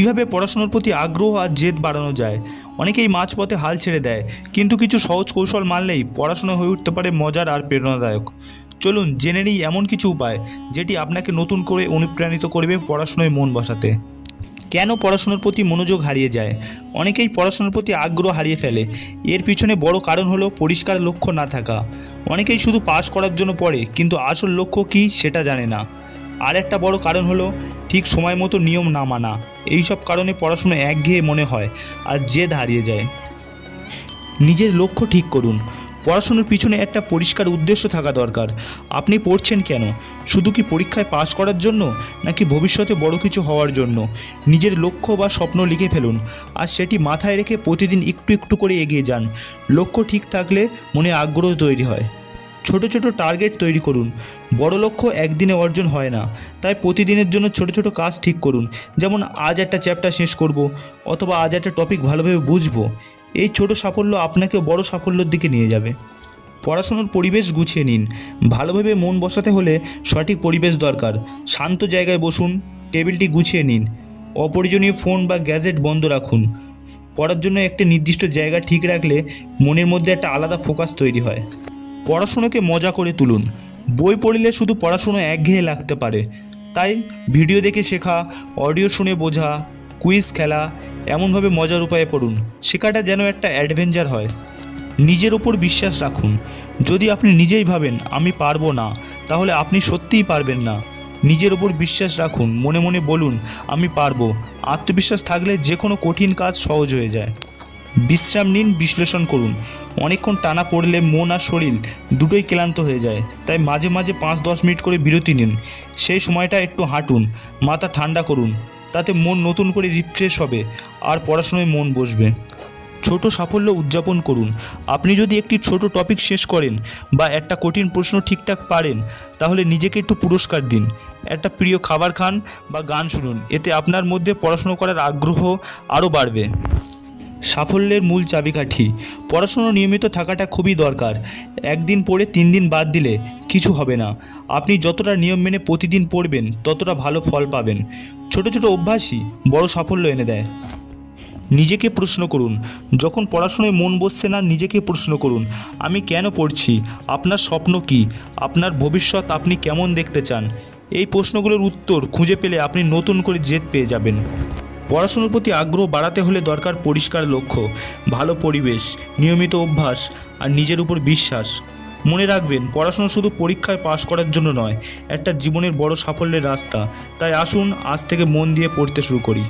কীভাবে পড়াশোনার প্রতি আগ্রহ আর জেদ বাড়ানো যায়? অনেকেই মাঝপথে হাল ছেড়ে দেয়, কিন্তু কিছু সহজ কৌশল মানলেই পড়াশোনা হয়ে উঠতে পারে মজার আর প্রেরণাদায়ক। চলুন জেনে নিই এমন কিছু উপায় যেটি আপনাকে নতুন করে অনুপ্রাণিত করবে পড়াশোনায় মন বসাতে। কেন পড়াশোনার প্রতি মনোযোগ হারিয়ে যায়? অনেকেই পড়াশোনার প্রতি আগ্রহ হারিয়ে ফেলে। এর পিছনে বড় কারণ হলো পরিষ্কার লক্ষ্য না থাকা। অনেকেই শুধু পাস করার জন্য পড়ে, কিন্তু আসল লক্ষ্য কী সেটা জানে না। আর একটা বড় কারণ হলো, ঠিক সময় মতো নিয়ম না মানা। এই সব কারণে পড়াশোনা একঘেয়ে মনে হয় আর জেদ হারিয়ে যায়। নিজের লক্ষ্য ঠিক করুন। পড়াশুনোর পিছনে একটা পরিষ্কার উদ্দেশ্য থাকা দরকার। আপনি পড়ছেন কেন? শুধু কি পরীক্ষায় পাশ করার জন্য? নাকি ভবিষ্যতে বড় কিছু হওয়ার জন্য? নিজের লক্ষ্য বা স্বপ্ন লিখে ফেলুন। আর সেটি মাথায় রেখে প্রতিদিন একটু একটু করে এগিয়ে যান। লক্ষ্য ঠিক থাকলে মনে আগ্রহ তৈরি হয়। ছোট ছোট টার্গেট তৈরি করুন। বড় লক্ষ্য একদিনে অর্জন হয় না। তাই প্রতিদিনের জন্য ছোট ছোট কাজ ঠিক করুন। যেমন আজ একটা চ্যাপ্টার শেষ করব অথবা আজ একটা টপিক ভালোভাবে বুঝব। এই ছোট সাফল্য আপনাকে বড় সাফল্যের দিকে নিয়ে যাবে। পড়াশোনার পরিবেশ গুছিয়ে নিন। ভালোভাবে মন বসাতে হলে সঠিক পরিবেশ দরকার। শান্ত জায়গায় বসুন, টেবিলটি গুছিয়ে নিন। অপ্রয়োজনীয় ফোন বা গ্যাজেট বন্ধ রাখুন। পড়ার জন্য একটা নির্দিষ্ট জায়গা ঠিক রাখলে মনের মধ্যে একটা আলাদা ফোকাস তৈরি হয়। পড়াশোনাকে মজা করে তুলুন। বই পড়লে শুধু পড়াশুনো একঘেয়ে লাগতে পারে। তাই ভিডিও দেখে শেখা, অডিও শুনে বোঝা, কুইজ খেলা, এমনভাবে মজার উপায়ে পড়ুন। শেখাটা যেন একটা অ্যাডভেঞ্চার হয়। নিজের ওপর বিশ্বাস রাখুন। যদি আপনি নিজেই ভাবেন, আমি পারব না, তাহলে আপনি সত্যিই পারবেন না। নিজের ওপর বিশ্বাস রাখুন। মনে মনে বলুন, আমি পারব। আত্মবিশ্বাস থাকলে যে কোনো কঠিন কাজ সহজ হয়ে যায়। বিশ্রাম নিন, বিশ্লেষণ করুন। অনেকক্ষণ টানা পড়লে মন আর শরীর দুটোই ক্লান্ত হয়ে যায়। তাই মাঝে মাঝে পাঁচ দশ মিনিট করে বিরতি নিন। সেই সময়টা একটু হাঁটুন, মাথা ঠান্ডা করুন। তাতে মন নতুন করে রিফ্রেশ হবে আর পড়াশোনায় মন বসবে। ছোট সাফল্য উদযাপন করুন। আপনি যদি একটি ছোট টপিক শেষ করেন বা একটা কঠিন প্রশ্ন ঠিকঠাক পারেন, তাহলে নিজেকে একটু পুরস্কার দিন। একটা প্রিয় খাবার খান বা গান শুনুন। এতে আপনার মধ্যে পড়াশুনো করার আগ্রহ আরও বাড়বে। সাফল্যের মূল চাবিকাঠি। পড়াশুনো নিয়মিত থাকাটা খুবই দরকার। একদিন পড়ে তিন দিন বাদ দিলে কিছু হবে না। আপনি যতটা নিয়ম মেনে প্রতিদিন পড়বেন, ততটা ভালো ফল পাবেন। ছোট ছোট অভ্যাসই বড় সাফল্য এনে দেয়। নিজেকে প্রশ্ন করুন, যখন পড়াশোনায় মন বসছে না, নিজেকে প্রশ্ন করুন, আমি কেন পড়ছি? আপনার স্বপ্ন কি? আপনার ভবিষ্যৎ আপনি কেমন দেখতে চান? এই প্রশ্নগুলোর উত্তর খুঁজে পেলে আপনি নতুন করে জেদ পেয়ে যাবেন। পড়াশোনার প্রতি আগ্রহ বাড়াতে হলে দরকার পরিষ্কার লক্ষ্য, ভালো পরিবেশ, নিয়মিত অভ্যাস আর নিজের উপর বিশ্বাস। মনে রাখবেন, পড়াশোনা শুধু পরীক্ষায় পাশ করার জন্য নয়, একটা জীবনের বড় সাফল্যের রাস্তা। তাই আসুন, আজ থেকে মন দিয়ে পড়তে শুরু করি।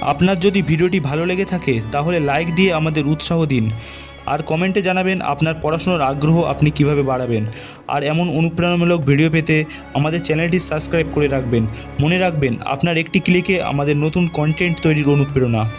আপনার যদি ভিডিওটি ভালো লেগে থাকে, তাহলে লাইক দিয়ে আমাদের উৎসাহ দিন। আর কমেন্টে জানাবেন আপনার পড়াশোনার আগ্রহ আপনি কীভাবে বাড়াবেন। আর এমন অনুপ্রেরণামূলক ভিডিও পেতে আমাদের চ্যানেলটি সাবস্ক্রাইব করে রাখবেন। মনে রাখবেন, আপনার একটি ক্লিকে আমাদের নতুন কন্টেন্ট তৈরির অনুপ্রেরণা।